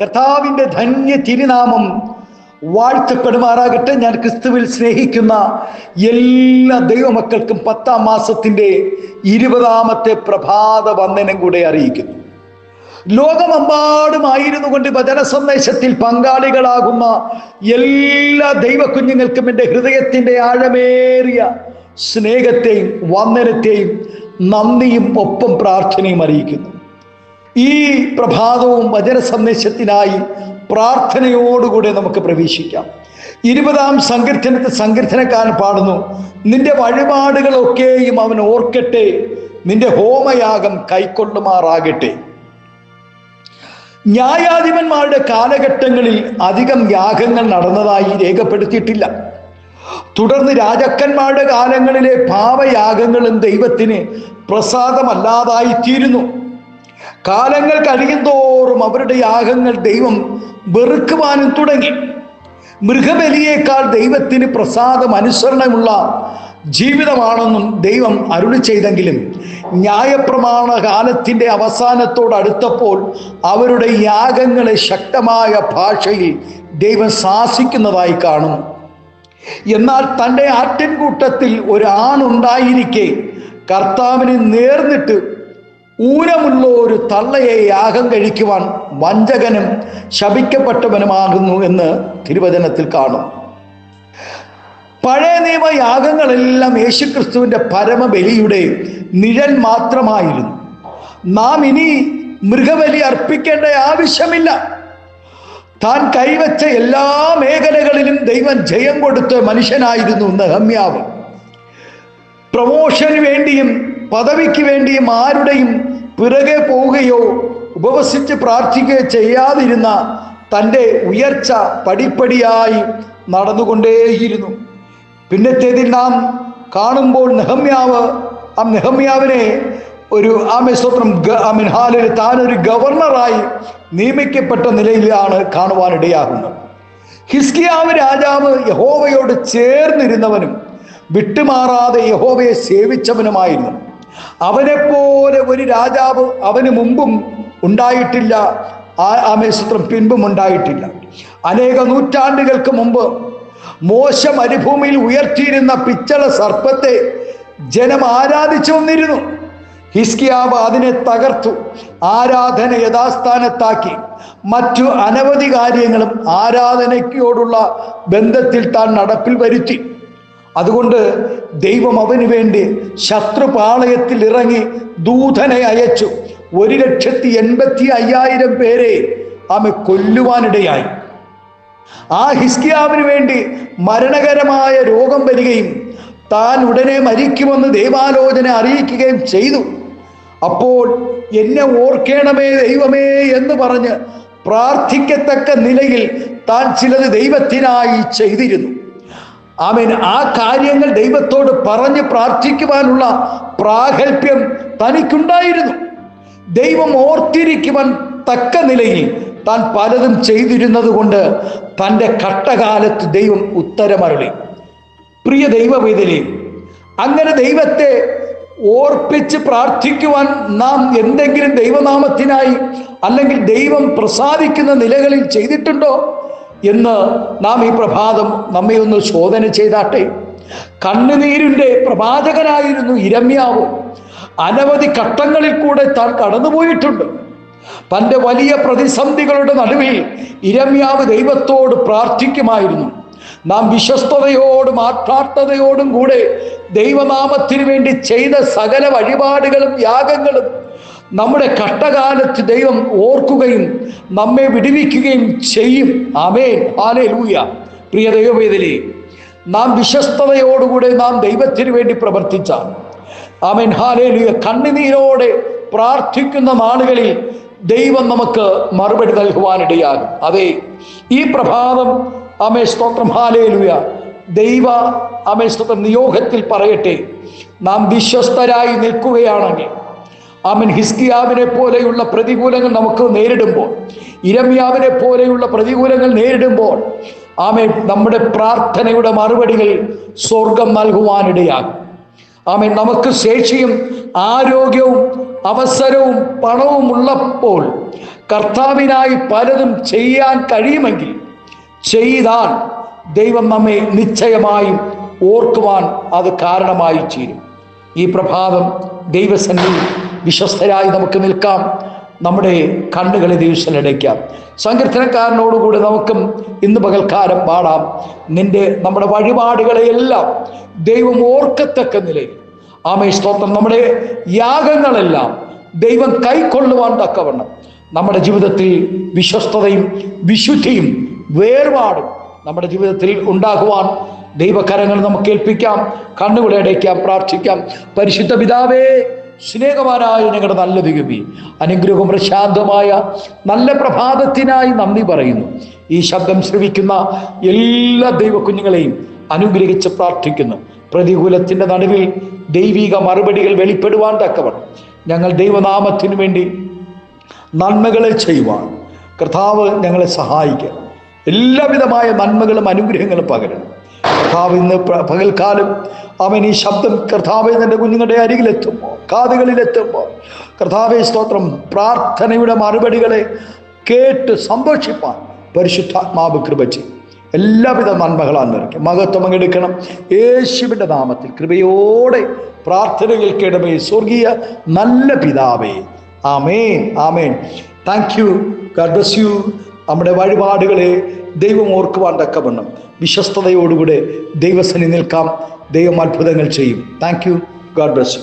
കർത്താവിന്റെ ധന്യ തിരുനാമം വാഴ്ത്തപ്പെടുമാറാകട്ടെ. ഞാൻ ക്രിസ്തുവിൽ സ്നേഹിക്കുന്ന എല്ലാ ദൈവമക്കൾക്കും പത്താം മാസത്തിന്റെ ഇരുപതാമത്തെ പ്രഭാത വന്ദനം കൂടെ അറിയിക്കുന്നു. ലോകമെമ്പാടുമായിരുന്നു കൊണ്ട് വചന സന്ദേശത്തിൽ പങ്കാളികളാകുന്ന എല്ലാ ദൈവക്കുഞ്ഞുങ്ങൾക്കും എന്റെ ഹൃദയത്തിന്റെ ആഴമേറിയ സ്നേഹത്തെയും വന്ദനത്തെയും നന്ദിയും ഒപ്പം പ്രാർത്ഥനയും അറിയിക്കുന്നു. ഈ പ്രഭാതവും വചന സന്ദേശത്തിനായി പ്രാർത്ഥനയോടുകൂടെ നമുക്ക് പ്രവേശിക്കാം. ഇരുപതാം സങ്കീർത്തനത്തെ സങ്കീർത്തനക്കാരൻ പാടുന്നു നിന്റെ വഴിപാടുകളൊക്കെയും അവൻ ഓർക്കട്ടെ നിന്റെ ഹോമയാഗം കൈക്കൊള്ളുമാറാകട്ടെ. ന്യായാധിപന്മാരുടെ കാലഘട്ടങ്ങളിൽ അധികം യാഗങ്ങൾ നടന്നതായി രേഖപ്പെടുത്തിയിട്ടില്ല. തുടർന്ന് രാജാക്കന്മാരുടെ കാലങ്ങളിലെ പാവയാഗങ്ങളും ദൈവത്തിന് പ്രസാദമല്ലാതായി തീരുന്നു കാലങ്ങൾ കഴിയും തോറും അവരുടെ യാഗങ്ങൾ ദൈവം വെറുക്കുവാനും തുടങ്ങി. മൃഗബലിയേക്കാൾ ദൈവത്തിന് പ്രസാദം അനുസരണമുള്ള ജീവിതമാണെന്നും ദൈവം അരുളി ചെയ്തെങ്കിലും ന്യായപ്രമാണ കാലത്തിന്റെ അവസാനത്തോടടുത്തപ്പോൾ അവരുടെ യാഗങ്ങളെ ശക്തമായ ഭാഷയിൽ ദൈവം ശാസിക്കുന്നതായി കാണും. എന്നാൽ തന്റെ ആട്ടിൻകൂട്ടത്തിൽ ഒരാണുണ്ടായിരിക്കെ കർത്താവിന് നേർന്നിട്ട് ഊനമുള്ള ഒരു തള്ളയെ യാഗം കഴിക്കുവാൻ വഞ്ചകനും ശപിക്കപ്പെട്ടവനുമാകുന്നു എന്ന് തിരുവചനത്തിൽ കാണും. പഴയ നിയമ യാഗങ്ങളെല്ലാം യേശുക്രിസ്തുവിന്റെ പരമബലിയുടെ നിഴൽ മാത്രമായിരുന്നു. നാം ഇനി മൃഗബലി അർപ്പിക്കേണ്ട ആവശ്യമില്ല. താൻ കൈവച്ച എല്ലാ മേഖലകളിലും ദൈവം ജയം കൊടുത്ത മനുഷ്യനായിരുന്നു നെഹമ്യാവ്. പ്രമോഷന് വേണ്ടിയും പദവിക്ക് വേണ്ടിയും ആരുടെയും പിറകെ പോവുകയോ ഉപവസിച്ച് പ്രാർത്ഥിക്കുകയോ ചെയ്യാതിരുന്ന തന്റെ ഉയർച്ച പടിപ്പടിയായി നടന്നുകൊണ്ടേയിരുന്നു. പിന്നത്തേതിൽ നാം കാണുമ്പോൾ നെഹമ്യാവ് ആ നെഹമ്യാവിനെ ഒരു ആമെ സ്വത്രം മിൻഹാലിൽ ഹാലിൽ താൻ ഒരു ഗവർണറായി നിയമിക്കപ്പെട്ട നിലയിലാണ് കാണുവാനിടയാകുന്നത്. ഹിസ്കിയാവ് രാജാവ് യഹോവയോട് ചേർന്നിരുന്നവനും വിട്ടുമാറാതെ യഹോവയെ സേവിച്ചവനുമായിരുന്നു. അവനെപ്പോലെ ഒരു രാജാവ് അവന് മുമ്പും ഉണ്ടായിട്ടില്ല. ആ ആമേശ്വത്രം പിൻപും ഉണ്ടായിട്ടില്ല. അനേക നൂറ്റാണ്ടുകൾക്ക് മുമ്പ് മോശ മരുഭൂമിയിൽ ഉയർത്തിയിരുന്ന പിച്ചള സർപ്പത്തെ ജനം ആരാധിച്ചു വന്നിരുന്നു. ഹിസ്കിയാവ് അതിനെ തകർത്തു. ആരാധന യഥാസ്ഥാനത്താക്കി. മറ്റു അനവധി കാര്യങ്ങളും ആരാധനയ്ക്കോടുള്ള ബന്ധത്തിൽ താൻ നടപ്പിൽ വരുത്തി. അതുകൊണ്ട് ദൈവം അവന് വേണ്ടി ശത്രുപാളയത്തിൽ ഇറങ്ങി ദൂതനെ അയച്ചു. ഒരു ലക്ഷത്തി എൺപത്തി അയ്യായിരം പേരെ ആമെ കൊല്ലുവാനിടയായി. ആ ഹിസ്കിയാവിന് വേണ്ടി മരണകരമായ രോഗം വരികയും താൻ ഉടനെ മരിക്കുമെന്ന് ദൈവാലോചന അറിയിക്കുകയും ചെയ്തു. അപ്പോൾ എന്നെ ഓർക്കേണമേ ദൈവമേ എന്ന് പറഞ്ഞ് പ്രാർത്ഥിക്കത്തക്ക നിലയിൽ താൻ ചിലത് ദൈവത്തിനായി ചെയ്തിരുന്നു. ആമേൻ. ആ കാര്യങ്ങൾ ദൈവത്തോട് പറഞ്ഞ് പ്രാർത്ഥിക്കുവാനുള്ള പ്രാഗൽഭ്യം തനിക്കുണ്ടായിരുന്നു. ദൈവം ഓർത്തിരിക്കുവാൻ തക്ക നിലയിൽ താൻ പലതും ചെയ്തിരുന്നത് കൊണ്ട് തന്റെ കട്ടകാലത്ത് ദൈവം ഉത്തരമരളി. പ്രിയ ദൈവവേദലി അങ്ങനെ ദൈവത്തെ ഓർപ്പിച്ച് പ്രാർത്ഥിക്കുവാൻ നാം എന്തെങ്കിലും ദൈവനാമത്തിനായി അല്ലെങ്കിൽ ദൈവം പ്രസാദിക്കുന്ന നിലകളിൽ ചെയ്തിട്ടുണ്ടോ? എന്ന് നാം ഈ പ്രഭാതം നമ്മെ ഒന്ന് ശോധന ചെയ്താട്ടെ. കണ്ണുനീരിന്റെ പ്രവാചകനായിരുന്നു ഇരമ്യാവ്. അനവധി ഘട്ടങ്ങളിൽ കൂടെ താൻ കടന്നുപോയിട്ടുണ്ട്. തന്റെ വലിയ പ്രതിസന്ധികളുടെ നടുവിൽ ഇരമ്യാവ് ദൈവത്തോട് പ്രാർത്ഥിക്കുമായിരുന്നു. നാം വിശ്വസ്തതയോടും ആത്മാർത്ഥതയോടും കൂടെ ദൈവനാമത്തിനു വേണ്ടി ചെയ്ത സകല വഴിപാടുകളും യാഗങ്ങളും നമ്മുടെ കഷ്ടകാലത്ത് ദൈവം ഓർക്കുകയും നമ്മെ വിടുവിക്കുകയും ചെയ്യും. ആമേൻ. ആലേ ലൂയ പ്രിയ ദൈവവേദലേ നാം വിശ്വസ്തതയോടുകൂടെ നാം ദൈവത്തിന് വേണ്ടി പ്രവർത്തിച്ച ആമേൻ. ഹാലേ ലൂയ കണ്ണുനീരോടെ പ്രാർത്ഥിക്കുന്ന നാളുകളിൽ ദൈവം നമുക്ക് മറുപടി നൽകുവാനിടയാകും. അതെ ഈ പ്രഭാതം അമേ സ്തോത്രം. ഹാലേ ലൂയ ദൈവ അമേ സ്തോത്രം. നിയോഗത്തിൽ പറയട്ടെ നാം വിശ്വസ്തരായി നിൽക്കുകയാണെങ്കിൽ ആമൻ. ഹിസ്കിയാവിനെ പോലെയുള്ള പ്രതികൂലങ്ങൾ നമുക്ക് നേരിടുമ്പോൾ ഇരമ്യാവിനെ പോലെയുള്ള പ്രതികൂലങ്ങൾ നേരിടുമ്പോൾ ആമേ നമ്മുടെ പ്രാർത്ഥനയുടെ മറുപടികൾ സ്വർഗം നൽകുവാനിടയാകും. ആമേ നമുക്ക് ശേഷിയും ആരോഗ്യവും അവസരവും പണവും ഉള്ളപ്പോൾ കർത്താവിനായി പലതും ചെയ്യാൻ കഴിയുമെങ്കിൽ ചെയ്താൽ ദൈവം നമ്മെ നിശ്ചയമായും ഓർക്കുവാൻ അത് കാരണമായി ചേരും ഈ പ്രഭാതം ദൈവസന്നിധി വിശ്വസ്തരായി നമുക്ക് നിൽക്കാം. നമ്മുടെ കണ്ണുകളെ ദൈവത്തിലടയ്ക്കാം സങ്കീർത്തനക്കാരനോടുകൂടി നമുക്കും ഇന്ന് പകൽക്കാലം പാടാം. നിന്റെ നമ്മുടെ വഴിപാടുകളെയെല്ലാം ദൈവം ഓർക്കത്തക്ക നിലയിൽ. ആമേ സ്തോത്രം. നമ്മുടെ യാഗങ്ങളെല്ലാം ദൈവം കൈക്കൊള്ളുവാൻ തക്കവണ്ണം. നമ്മുടെ ജീവിതത്തിൽ വിശ്വസ്തതയും വിശുദ്ധിയും വേർപാടും നമ്മുടെ ജീവിതത്തിൽ ഉണ്ടാകുവാൻ ദൈവകരങ്ങൾ നമുക്ക് ഏൽപ്പിക്കാം. കണ്ണുകളെ അടയ്ക്കാം പ്രാർത്ഥിക്കാം. പരിശുദ്ധ പിതാവേ സ്നേഹവാനായ ഞങ്ങളുടെ നല്ല ദിഗമി അനുഗ്രഹം പ്രശാന്തമായ നല്ല പ്രഭാതത്തിനായി നന്ദി പറയുന്നു. ഈ ശബ്ദം ശ്രവിക്കുന്ന എല്ലാ ദൈവ കുഞ്ഞുങ്ങളെയും അനുഗ്രഹിച്ച് പ്രാർത്ഥിക്കുന്നു. പ്രതികൂലത്തിന്റെ നടുവിൽ ദൈവിക മറുപടികൾ വെളിപ്പെടുവാൻ തക്കവണ്ണം. ഞങ്ങൾ ദൈവനാമത്തിനു വേണ്ടി നന്മകളെ ചെയ്യുവാൻ. കർത്താവ് ഞങ്ങളെ സഹായിക്കുക എല്ലാവിധമായ നന്മകളും അനുഗ്രഹങ്ങളും പകരണം. കർത്താവ് ഇന്ന് പകൽക്കാലം അവൻ ഈ ശബ്ദം കർത്താവ് തന്റെ കുഞ്ഞുങ്ങളുടെ അരികിലെത്തുമ്പോൾ കാതുകളിലെത്തുമ്പോൾ കർത്താവെ സ്തോത്രം പ്രാർത്ഥനയുടെ മറുപടികളെ കേട്ട് സന്തോഷിപ്പാൻ പരിശുദ്ധാത്മാവ് കൃപ ചെയ്യും. എല്ലാവിധ നന്മകളാണ് നിറയ്ക്കും. മഹത്വം അങ്ങെടുക്കണം. യേശുവിന്റെ നാമത്തിൽ കൃപയോടെ പ്രാർത്ഥന കേടമേ സ്വർഗീയ നല്ല പിതാവേ. ആമേൻ ആമേൻ. Thank you God bless you നമ്മുടെ വഴിപാടുകളെ ദൈവം ഓർക്കുവാൻ തക്കവണ്ണം വിശ്വസ്തയോടുകൂടെ ദൈവസനി നിൽക്കാം. ദൈവം അത്ഭുതങ്ങൾ ചെയ്യും. Thank you God bless you